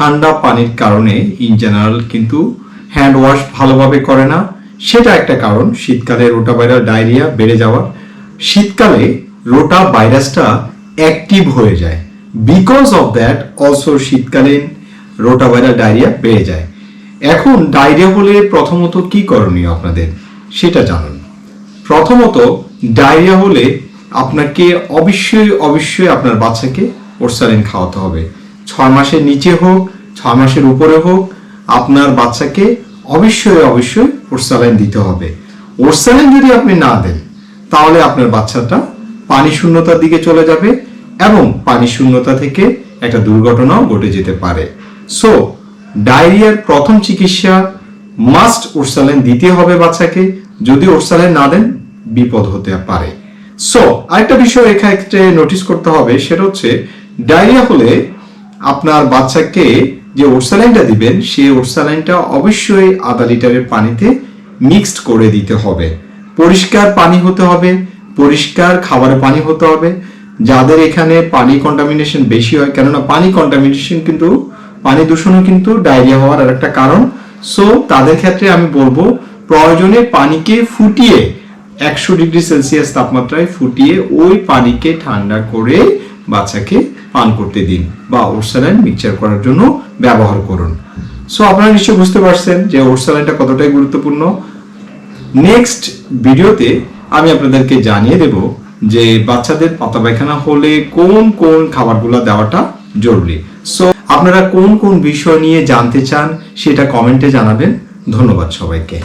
ঠান্ডা পানির কারণে ইন জেনারেল কিন্তু হ্যান্ড ওয়াশ ভালোভাবে করে না। সেটা একটা কারণ, শীতকালে রোটা ভাইরাস, ডায়রিয়া বেড়ে যাওয়ার। শীতকালে রোটা ভাইরাসটা অ্যাক্টিভ হয়ে যায়। বিকজ অফ দ্যাট অলসো শীতকালীন রোটা ভাইরাস, ডায়রিয়া বেড়ে যায়। এখন ডায়রিয়া হলে প্রথমত কি করণীয় আপনাদের? সেটা জানুন। প্রথমত, ডায়রিয়া হলে আপনাকে অবশ্যই অবশ্যই আপনার বাচ্চাকে ওরসালিন খাওয়াতে হবে। ছয় মাসের নিচে হোক, ছয় মাসের উপরে হোক, আপনার বাচ্চাকে অবশ্যই অবশ্যই ওরসালাইন দিতে হবে। ওরসালাইন যদি আপনি না দেন, তাহলে আপনার বাচ্চাটা পানি শূন্যতার দিকে চলে যাবে এবং পানি শূন্যতা থেকে একটা দুর্ঘটনাও ঘটে যেতে পারে। সো ডায়রিয়ার প্রথম চিকিৎসা মাস্ট ওরসালাইন দিতে হবে বাচ্চাকে। যদি ওরসালাইন না দেন, বিপদ হতে পারে। সো আরেকটা বিষয় এক্ষেত্রে নোটিস করতে হবে, সেটা হচ্ছে, ডায়রিয়া হলে আপনার বাচ্চাকে যে ওরসালাইনটা দিবেন, সেই ওরসালাইনটা অবশ্যই আধা লিটারের পানিতে মিক্সড করে দিতে হবে। পরিষ্কার পানি হতে হবে, পরিষ্কার খাবারের পানি হতে হবে। যাদের এখানে পানি কন্টামিনেশন বেশি হয়, কেননা পানি কন্টামিনেশন কিন্তু, পানি দূষণও কিন্তু ডায়রিয়া হওয়ার আর একটা কারণ। সো তাদের ক্ষেত্রে আমি বলব, প্রয়োজনে পানিকে ফুটিয়ে, একশো ডিগ্রি সেলসিয়াস তাপমাত্রায় ফুটিয়ে ওই পানিকে ঠান্ডা করে বাচ্চাকে পান করতে দিন বা ওরসালাইন মিক্সচার করার জন্য ব্যবহার করুন। সো আপনারা নিশ্চয়ই বুঝতে পারছেন যে ওরসালাইনটা কতটাই গুরুত্বপূর্ণ। নেক্সট ভিডিওতে আমি আপনাদেরকে জানিয়ে দেব যে বাচ্চাদের পাতা পায়খানা হলে কোন কোন খাবারগুলো দেওয়াটা জরুরি। সো আপনারা কোন কোন বিষয় নিয়ে জানতে চান সেটা কমেন্টে জানাবেন। ধন্যবাদ সবাইকে।